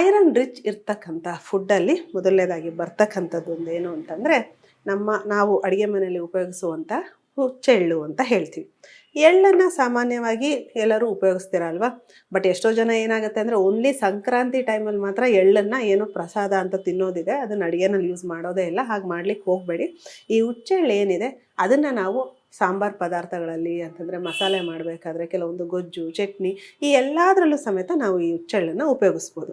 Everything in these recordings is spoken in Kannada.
ಐರನ್ ರಿಚ್ ಇರ್ತಕ್ಕಂಥ ಫುಡ್ಡಲ್ಲಿ ಮೊದಲನೇದಾಗಿ ಬರ್ತಕ್ಕಂಥದ್ದು ಒಂದು ಏನು ಅಂತಂದರೆ ನಮ್ಮ ನಾವು ಅಡುಗೆ ಮನೆಯಲ್ಲಿ ಉಪಯೋಗಿಸುವಂಥ ಹುಚ್ಚೆಳ್ಳು ಅಂತ ಹೇಳ್ತೀವಿ. ಎಳ್ಳನ್ನು ಸಾಮಾನ್ಯವಾಗಿ ಎಲ್ಲರೂ ಉಪಯೋಗಿಸ್ತೀರ ಅಲ್ವಾ ಬಟ್ ಎಷ್ಟೋ ಜನ ಏನಾಗುತ್ತೆ ಅಂದರೆ ಓನ್ಲಿ ಸಂಕ್ರಾಂತಿ ಟೈಮಲ್ಲಿ ಮಾತ್ರ ಎಳ್ಳನ್ನು ಏನೋ ಪ್ರಸಾದ ಅಂತ ತಿನ್ನೋದಿದೆ, ಅದನ್ನು ಅಡುಗೆನಲ್ಲಿ ಯೂಸ್ ಮಾಡೋದೇ ಇಲ್ಲ, ಹಾಗೆ ಮಾಡ್ಲಿಕ್ಕೆ ಹೋಗಬೇಡಿ. ಈ ಹುಚ್ಚೆಳ್ಳು ಏನಿದೆ, ಅದನ್ನು ನಾವು ಸಾಂಬಾರ್ ಪದಾರ್ಥಗಳಲ್ಲಿ ಅಂತಂದರೆ ಮಸಾಲೆ ಮಾಡಬೇಕಾದ್ರೆ ಕೆಲವೊಂದು ಗೊಜ್ಜು, ಚಟ್ನಿ ಈ ಎಲ್ಲದರಲ್ಲೂ ಸಮೇತ ನಾವು ಈ ಹುಚ್ಚೆಳ್ಳನ್ನು ಉಪಯೋಗಿಸ್ಬೋದು.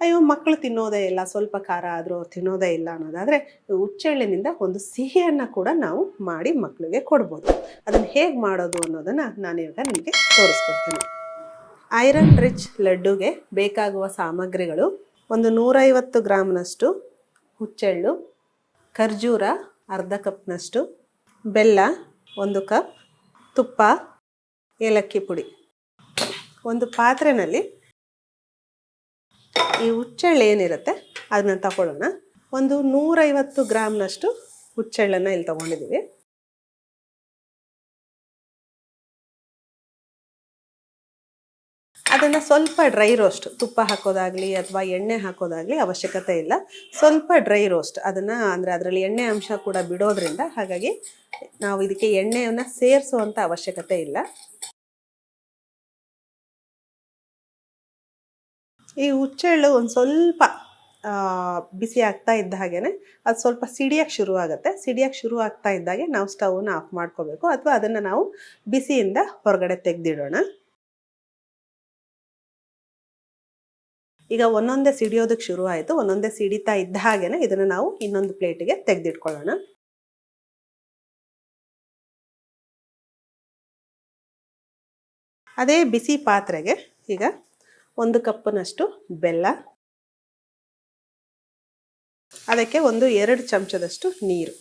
ಅಯ್ಯೋ ಮಕ್ಕಳು ತಿನ್ನೋದೇ ಇಲ್ಲ, ಸ್ವಲ್ಪ ಖಾರ ಆದರೂ ಅವ್ರು ತಿನ್ನೋದೇ ಇಲ್ಲ ಅನ್ನೋದಾದರೆ ಹುಚ್ಚೆಳ್ಳಿನಿಂದ ಒಂದು ಸಿಹಿಯನ್ನು ಕೂಡ ನಾವು ಮಾಡಿ ಮಕ್ಕಳಿಗೆ ಕೊಡ್ಬೋದು. ಅದನ್ನು ಹೇಗೆ ಮಾಡೋದು ಅನ್ನೋದನ್ನು ನಾನು ಇವಾಗ ನಿಮಗೆ ತೋರಿಸ್ಕೊಡ್ತೀನಿ. ಐರನ್ ರಿಚ್ ಲಡ್ಡುಗೆ ಬೇಕಾಗುವ ಸಾಮಗ್ರಿಗಳು ಒಂದು ನೂರೈವತ್ತು ಗ್ರಾಮ್ನಷ್ಟು ಹುಚ್ಚೆಳ್ಳು, ಖರ್ಜೂರ ಅರ್ಧ ಕಪ್ನಷ್ಟು, ಬೆಲ್ಲ ಒಂದು ಕಪ್ ತುಪ್ಪ, ಏಲಕ್ಕಿ ಪುಡಿ. ಒಂದು ಪಾತ್ರೆಯಲ್ಲಿ ಈ ಹುಚ್ಚೆಳ್ಳು ಏನಿರುತ್ತೆ, ಅದನ್ನ ತಗೊಳ್ಳೋಣ ಒಂದು ನೂರೈವತ್ತು ಗ್ರಾಮ್ನಷ್ಟು ಹುಚ್ಚೆಳ್ಳನ್ನು ಇಲ್ಲಿ ತಗೊಂಡಿದ್ದೀವಿ. ಅದನ್ನು ಸ್ವಲ್ಪ ಡ್ರೈ ರೋಸ್ಟ್ ತುಪ್ಪ ಹಾಕೋದಾಗಲಿ ಅಥವಾ ಎಣ್ಣೆ ಹಾಕೋದಾಗಲಿ ಅವಶ್ಯಕತೆ ಇಲ್ಲ. ಸ್ವಲ್ಪ ಡ್ರೈ ರೋಸ್ಟ್ ಅದನ್ನು ಅಂದರೆ ಅದರಲ್ಲಿ ಎಣ್ಣೆ ಅಂಶ ಕೂಡ ಬಿಡೋದ್ರಿಂದ ಹಾಗಾಗಿ ನಾವು ಇದಕ್ಕೆ ಎಣ್ಣೆಯನ್ನು ಸೇರಿಸುವಂಥ ಅವಶ್ಯಕತೆ ಇಲ್ಲ. ಈ ಹುಚ್ಚೆಳ್ಳು ಒಂದು ಸ್ವಲ್ಪ ಬಿಸಿ ಆಗ್ತಾ ಇದ್ದ ಹಾಗೆಯೇ ಅದು ಸ್ವಲ್ಪ ಸಿಡಿಯಕ್ಕೆ ಶುರು ಆಗುತ್ತೆ. ಸಿಡಿಯಕ್ಕೆ ಶುರು ಆಗ್ತಾ ಇದ್ದಾಗೆ ನಾವು ಸ್ಟವ್ನ ಆಫ್ ಮಾಡ್ಕೋಬೇಕು. ಅಥವಾ ಅದನ್ನು ನಾವು ಬಿಸಿಯಿಂದ ಹೊರಗಡೆ ತೆಗೆದಿಡೋಣ. ಈಗ ಒಂದೊಂದೇ ಸಿಡಿಯೋದಕ್ಕೆ ಶುರು ಆಯಿತು, ಒಂದೊಂದೇ ಸಿಡಿತಾ ಇದ್ದ ಹಾಗೆಯೇ ಇದನ್ನು ನಾವು ಇನ್ನೊಂದು ಪ್ಲೇಟಿಗೆ ತೆಗೆದಿಟ್ಕೊಳ್ಳೋಣ. ಅದೇ ಬಿಸಿ ಪಾತ್ರೆಗೆ ಈಗ ಒಂದು ಕಪ್ಪಿನಷ್ಟು ಬೆಲ್ಲ, ಅದಕ್ಕೆ ಒಂದು ಎರಡು ಚಮಚದಷ್ಟು ನೀರು.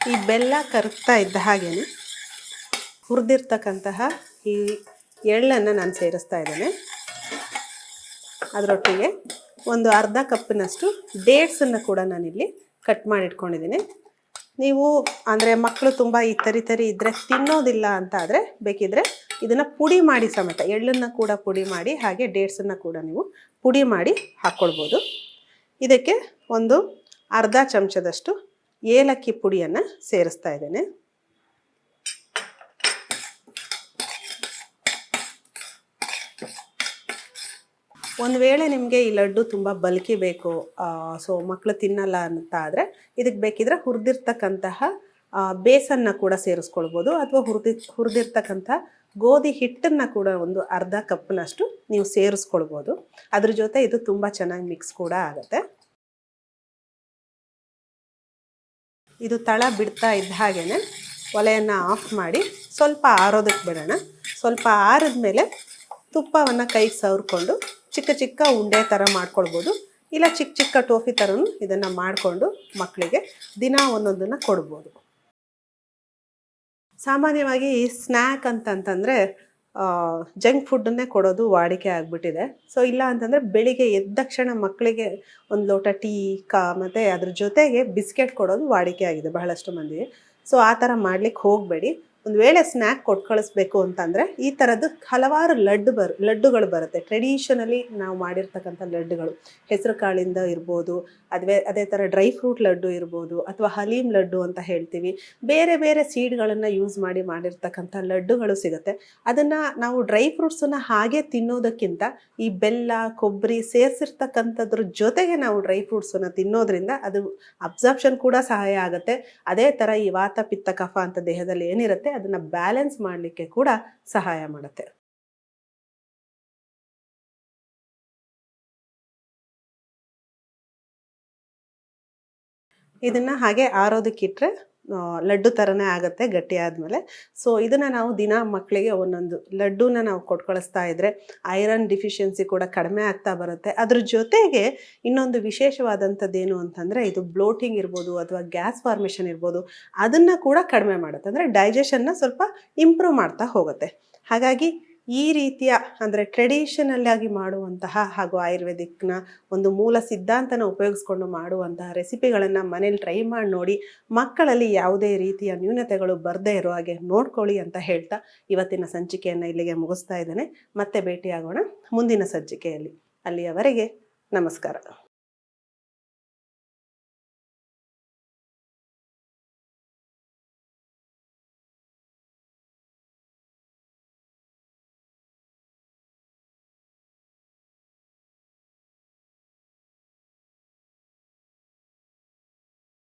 ಈ ಬೆಲ್ಲ ಕರಗ್ತಾ ಇದ್ದ ಹಾಗೇನೆ ಹುರಿದಿರ್ತಕ್ಕಂತಹ ಈ ಎಳ್ಳನ್ನು ನಾನು ಸೇರಿಸ್ತಾ ಇದ್ದೇನೆ. ಅದರೊಟ್ಟಿಗೆ ಒಂದು ಅರ್ಧ ಕಪ್ಪಿನಷ್ಟು ಡೇಟ್ಸನ್ನು ಕೂಡ ನಾನಿಲ್ಲಿ ಕಟ್ ಮಾಡಿಟ್ಕೊಂಡಿದ್ದೀನಿ. ನೀವು ಅಂದರೆ ಮಕ್ಕಳು ತುಂಬ ಈ ತರಿ ತರಿ ಇದ್ದರೆ ತಿನ್ನೋದಿಲ್ಲ ಅಂತ ಆದರೆ ಬೇಕಿದ್ರೆ ಇದನ್ನು ಪುಡಿ ಮಾಡಿ ಸಮೇತ, ಎಳ್ಳನ್ನು ಕೂಡ ಪುಡಿ ಮಾಡಿ ಹಾಗೆ ಡೇಟ್ಸನ್ನು ಕೂಡ ನೀವು ಪುಡಿ ಮಾಡಿ ಹಾಕ್ಕೊಳ್ಬೋದು. ಇದಕ್ಕೆ ಒಂದು ಅರ್ಧ ಚಮಚದಷ್ಟು ಏಲಕ್ಕಿ ಪುಡಿಯನ್ನು ಸೇರಿಸ್ತಾ ಇದ್ದೇನೆ. ಒಂದು ವೇಳೆ ನಿಮಗೆ ಈ ಲಡ್ಡು ತುಂಬ ಬಲ್ಕಿ ಬೇಕು ಸೊ ಮಕ್ಕಳು ತಿನ್ನಲ್ಲ ಅಂತ ಆದರೆ ಇದಕ್ಕೆ ಬೇಕಿದ್ರೆ ಹುರಿದಿರ್ತಕ್ಕಂತಹ ಬೇಸನ್ನ ಕೂಡ ಸೇರಿಸ್ಕೊಳ್ಬೋದು ಅಥವಾ ಹುರಿದಿ ಹುರಿದಿರ್ತಕ್ಕಂಥ ಗೋಧಿ ಹಿಟ್ಟನ್ನು ಕೂಡ ಒಂದು ಅರ್ಧ ಕಪ್ನಷ್ಟು ನೀವು ಸೇರಿಸ್ಕೊಳ್ಬೋದು. ಅದ್ರ ಜೊತೆ ಇದು ತುಂಬ ಚೆನ್ನಾಗಿ ಮಿಕ್ಸ್ ಕೂಡ ಆಗುತ್ತೆ. ಇದು ತಳ ಬಿಡ್ತಾ ಇದ್ದ ಹಾಗೇ ಒಲೆಯನ್ನು ಆಫ್ ಮಾಡಿ ಸ್ವಲ್ಪ ಆರೋದಕ್ಕೆ ಬಿಡೋಣ. ಸ್ವಲ್ಪ ಆರಿದ ಮೇಲೆ ತುಪ್ಪವನ್ನು ಕೈಗೆ ಸವರ್ಕೊಂಡು ಚಿಕ್ಕ ಚಿಕ್ಕ ಉಂಡೆ ಥರ ಮಾಡ್ಕೊಳ್ಬೋದು. ಇಲ್ಲ ಚಿಕ್ಕ ಚಿಕ್ಕ ಟೋಫಿ ಥರನೂ ಇದನ್ನು ಮಾಡಿಕೊಂಡು ಮಕ್ಕಳಿಗೆ ದಿನ ಒಂದೊಂದನ್ನು ಕೊಡ್ಬೋದು. ಸಾಮಾನ್ಯವಾಗಿ ಸ್ನ್ಯಾಕ್ ಅಂತಂತಂದರೆ ಜಂಕ್ ಫುಡ್ಡನ್ನೇ ಕೊಡೋದು ವಾಡಿಕೆ ಆಗಿಬಿಟ್ಟಿದೆ. ಸೊ, ಇಲ್ಲ ಅಂತಂದರೆ ಬೆಳಿಗ್ಗೆ ಎದ್ದ ತಕ್ಷಣ ಮಕ್ಕಳಿಗೆ ಒಂದು ಲೋಟ ಟೀ, ಕಾ, ಮತ್ತು ಅದ್ರ ಜೊತೆಗೆ ಬಿಸ್ಕೆಟ್ ಕೊಡೋದು ವಾಡಿಕೆ ಆಗಿದೆ ಬಹಳಷ್ಟು ಮಂದಿಗೆ. ಸೊ, ಆ ಥರ ಮಾಡ್ಲಿಕ್ಕೆ ಹೋಗಬೇಡಿ. ಒಂದು ವೇಳೆ ಸ್ನ್ಯಾಕ್ ಕೊಟ್ಟು ಕಳಿಸ್ಬೇಕು ಅಂತಂದರೆ ಈ ಥರದ್ದು ಹಲವಾರು ಲಡ್ಡು ಬರ್, ಲಡ್ಡುಗಳು ಬರುತ್ತೆ. ಟ್ರೆಡಿಷನಲಿ ನಾವು ಮಾಡಿರ್ತಕ್ಕಂಥ ಲಡ್ಡುಗಳು. ಹೆಸರು ಕಾಳಿಂದ ಇರ್ಬೋದು ಅದೇ ಅದೇ ಥರ ಡ್ರೈ ಫ್ರೂಟ್ ಲಡ್ಡು ಇರ್ಬೋದು ಅಥವಾ ಹಲೀಮ್ ಲಡ್ಡು ಅಂತ ಹೇಳ್ತೀವಿ. ಬೇರೆ ಬೇರೆ ಸೀಡ್ಗಳನ್ನು ಯೂಸ್ ಮಾಡಿ ಮಾಡಿರ್ತಕ್ಕಂಥ ಲಡ್ಡುಗಳು ಸಿಗುತ್ತೆ. ಅದನ್ನು ನಾವು ಡ್ರೈ ಫ್ರೂಟ್ಸನ್ನು ಹಾಗೆ ತಿನ್ನೋದಕ್ಕಿಂತ ಈ ಬೆಲ್ಲ, ಕೊಬ್ಬರಿ ಸೇರಿಸಿರ್ತಕ್ಕಂಥದ್ರ ಜೊತೆಗೆ ನಾವು ಡ್ರೈ ಫ್ರೂಟ್ಸನ್ನು ತಿನ್ನೋದ್ರಿಂದ ಅದು ಅಬ್ಸಾರ್ಪ್ಷನ್ ಕೂಡ ಸಹಾಯ ಆಗುತ್ತೆ. ಅದೇ ಥರ ಈ ವಾತ ಪಿತ್ತ ಕಫ ಅಂತ ದೇಹದಲ್ಲಿ ಏನಿರುತ್ತೆ ಅದನ್ನು ಬ್ಯಾಲೆನ್ಸ್ ಮಾಡಲಿಕ್ಕೆ ಕೂಡ ಸಹಾಯ ಮಾಡುತ್ತೆ. ಇದನ್ನು ಹಾಗೆ ಆರೋದಕ್ಕಿಟ್ರೆ ಲಡ್ಡು ಥರನೇ ಆಗುತ್ತೆ ಗಟ್ಟಿ ಆದಮೇಲೆ. ಸೊ ಇದನ್ನು ನಾವು ದಿನ ಮಕ್ಕಳಿಗೆ ಒಂದೊಂದು ಲಡ್ಡೂನ ನಾವು ಕೊಟ್ಕೊಳಿಸ್ತಾ ಇದ್ದರೆ ಐರನ್ ಡಿಫಿಷಿಯನ್ಸಿ ಕೂಡ ಕಡಿಮೆ ಆಗ್ತಾ ಬರುತ್ತೆ. ಅದ್ರ ಜೊತೆಗೆ ಇನ್ನೊಂದು ವಿಶೇಷವಾದಂಥದ್ದು ಏನು ಅಂತಂದರೆ ಇದು ಬ್ಲೋಟಿಂಗ್ ಇರ್ಬೋದು ಅಥವಾ ಗ್ಯಾಸ್ ಫಾರ್ಮೇಷನ್ ಇರ್ಬೋದು, ಅದನ್ನು ಕೂಡ ಕಡಿಮೆ ಮಾಡುತ್ತೆ. ಅಂದರೆ ಡೈಜೆಷನ್ನ ಸ್ವಲ್ಪ ಇಂಪ್ರೂವ್ ಮಾಡ್ತಾ ಹೋಗುತ್ತೆ. ಹಾಗಾಗಿ ಈ ರೀತಿಯ ಅಂದರೆ ಟ್ರೆಡಿಷನಲ್ ಆಗಿ ಮಾಡುವಂತಹ ಹಾಗೂ ಆಯುರ್ವೇದಿಕ್ನ ಒಂದು ಮೂಲ ಸಿದ್ಧಾಂತನ ಉಪಯೋಗಿಸ್ಕೊಂಡು ಮಾಡುವಂತಹ ರೆಸಿಪಿಗಳನ್ನು ಮನೇಲಿ ಟ್ರೈ ಮಾಡಿ ನೋಡಿ ಮಕ್ಕಳಲ್ಲಿ ಯಾವುದೇ ರೀತಿಯ ನ್ಯೂನತೆಗಳು ಬರದೇ ಇರೋ ಹಾಗೆ ನೋಡ್ಕೊಳ್ಳಿ ಅಂತ ಹೇಳ್ತಾ ಇವತ್ತಿನ ಸಂಚಿಕೆಯನ್ನು ಇಲ್ಲಿಗೆ ಮುಗಿಸ್ತಾ ಇದ್ದೇನೆ. ಮತ್ತೆ ಭೇಟಿಯಾಗೋಣ ಮುಂದಿನ ಸಂಚಿಕೆಯಲ್ಲಿ. ಅಲ್ಲಿಯವರೆಗೆ ನಮಸ್ಕಾರ.